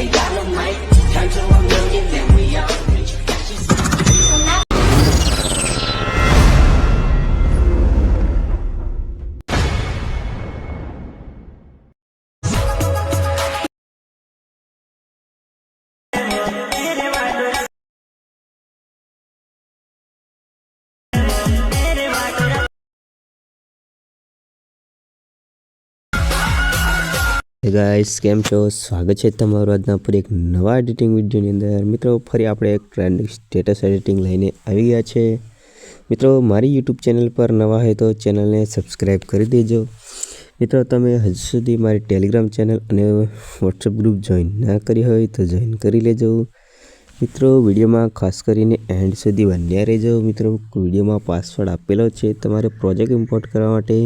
They right? turn to a million, then we out. Guys કેમ છો? સ્વાગત છે તમારું આજના પર એક નવા એડિટિંગ વિડીયોની અંદર. મિત્રો, ફરી આપણે એક ટ્રેન્ડ સ્ટેટસ એડિટિંગ લઈને આવી ગયા છે. મિત્રો, મારી યુટ્યુબ ચેનલ પર નવા હોય તો ચેનલને સબસ્ક્રાઈબ કરી દેજો. મિત્રો, તમે હજુ સુધી મારી ટેલિગ્રામ ચેનલ અને વોટ્સઅપ ગ્રુપ જોઈન ના કરી હોય તો જોઈન કરી લેજો. મિત્રો, વિડીયોમાં ખાસ કરીને એન્ડ સુધી બન્યા રહેજો. મિત્રો, વિડીયોમાં પાસવર્ડ આપેલો છે. તમારે પ્રોજેક્ટ ઇમ્પોર્ટ કરવા માટે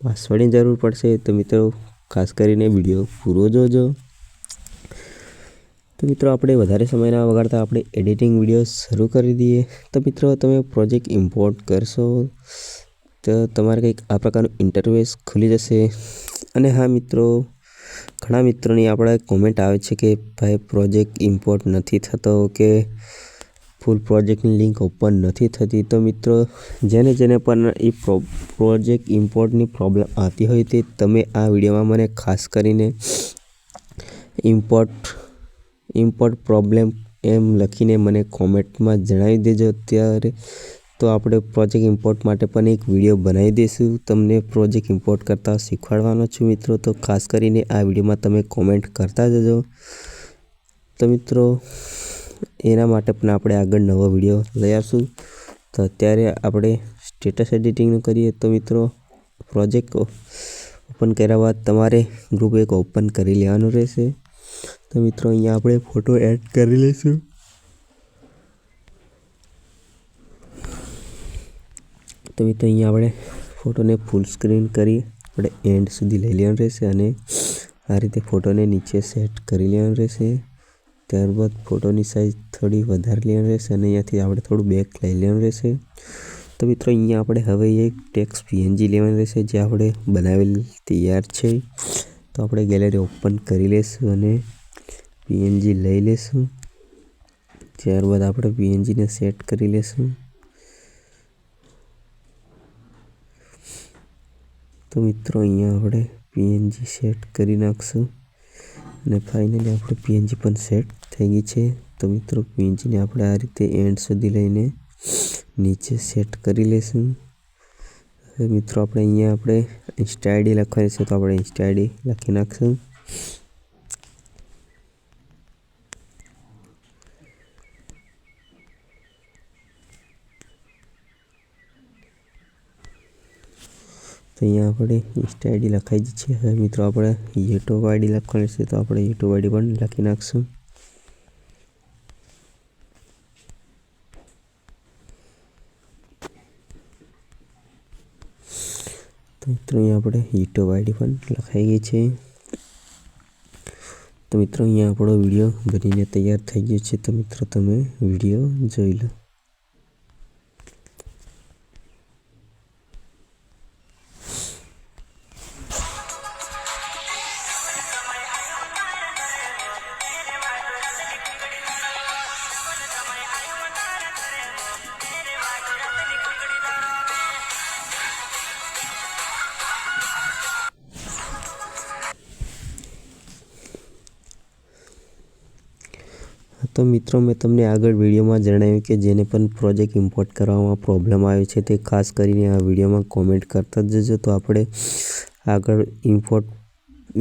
પાસવર્ડની જરૂર પડશે. તો મિત્રો ખાસ કરીને વીડિયો પૂરો જોજો. તો મિત્રો, આપણે વધારે સમય ના વગાડતા આપણે એડિટિંગ વીડિયો શરૂ કરી દઈએ. તો મિત્રો, તમે પ્રોજેક્ટ ઇમ્પોર્ટ કરશો, તો તમારે કંઈક આ પ્રકારનું ઇન્ટરવેસ ખુલી જશે. અને હા મિત્રો, ઘણા મિત્રોની આપણે કોમેન્ટ આવે છે કે, ભાઈ, પ્રોજેક્ટ ઇમ્પોર્ટ નથી થતો કે ફૂલ પ્રોજેક્ટની લિંક ઓપન નથી થતી. તો મિત્રો, જેને જેને પણ એ પ્રોજેક્ટ ઇમ્પોર્ટની પ્રોબ્લેમ આવતી હોય તે તમે આ વિડીયોમાં મને ખાસ કરીને ઇમ્પોર્ટ ઇમ્પોર્ટ પ્રોબ્લેમ એમ લખીને મને કોમેન્ટમાં જણાવી દેજો ત્યારે તો આપણે પ્રોજેક્ટ ઇમ્પોર્ટ માટે પણ એક વીડિયો બનાવી દઈશું. તમને પ્રોજેક્ટ ઇમ્પોર્ટ કરતાં શીખવાડવાનો છું મિત્રો. તો ખાસ કરીને આ વિડીયોમાં તમે કોમેન્ટ કરતા જજો. તો મિત્રો એના માટે પણ આપણે આગળ નવો વીડિયો લઈ આવશું. તો અત્યારે આપણે સ્ટેટસ એડિટિંગનું કરીએ તો મિત્રો પ્રોજેક્ટ ઓપન કર્યા બાદ તમારે ગ્રુપ એક ઓપન કરી લેવાનું રહેશે. તો મિત્રો, અહીંયા આપણે ફોટો એડ કરી લઈશું. તો મિત્રો, અહીંયા આપણે ફોટોને ફૂલ સ્ક્રીન કરી આપણે એન્ડ સુધી લઈ લેવાનું રહેશે અને આ રીતે ફોટોને નીચે સેટ કરી લેવાનું રહેશે. ત્યારબાદ ફોટોની સાઇઝ થોડી વધારે લેવાની રહેશે અને અહીંયાથી આપણે થોડું બેક લઈ લેવાનું રહેશે. તો મિત્રો, અહીંયા આપણે હવે એક ટેક્સ પીએનજી લેવાની રહેશે જે આપણે બનાવેલ તૈયાર છે. તો આપણે ગેલેરી ઓપન કરી લઈશું અને પીએનજી લઈ લઈશું ત્યારબાદ આપણે પીએનજીને સેટ કરી લઈશું તો મિત્રો, અહીંયા આપણે પીએનજી સેટ કરી નાખશું. અને ફાઇનલી આપણે પીએનજી પણ સેટ થઈ ગઈ છે. તો મિત્રો પીએનજીને આપણે આ રીતે એન્ડ સુધી લઈને નીચે સેટ કરી લઈશું. હવે મિત્રો, આપણે અહીંયા આપણે ઇન્સ્ટા આઈડી લખવાની છે, તો આપણે ઇન્સ્ટા આઈડી લખી નાખશું. તો અહીંયા આપણે ઇન્સ્ટા આઈડી લખાઈ જ છે. હવે મિત્રો, આપણે યુટ્યુબ આઈડી લખવાની છે, તો આપણે યુટ્યુબ આઈડી પણ લખી નાખશું. મિત્રો, અહીંયા આપણે યુટ્યુબ આઈડી પણ લખાઈ ગઈ છે. તો મિત્રો, અહીંયા આપણો વીડિયો બનીને તૈયાર થઈ ગયો છે. તો મિત્રો, તમે વીડિયો જોઈ લો. તો મિત્રો, મેં તમને આગળ વિડીયોમાં જણાવ્યું કે જેને પણ પ્રોજેક્ટ ઇમ્પોર્ટ કરવામાં પ્રોબ્લેમ આવે છે તે ખાસ કરીને આ વિડીયોમાં કોમેન્ટ કરતા જજો. તો આપણે આગળ ઇમ્પોર્ટ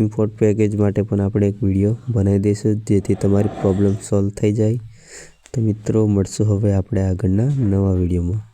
ઇમ્પોર્ટ પેકેજ માટે પણ આપણે એક વીડિયો બનાવી દઈશું, જેથી તમારી પ્રોબ્લેમ સોલ્વ થઈ જાય. તો મિત્રો, મળશું હવે આપણે આગળના નવા વિડીયોમાં.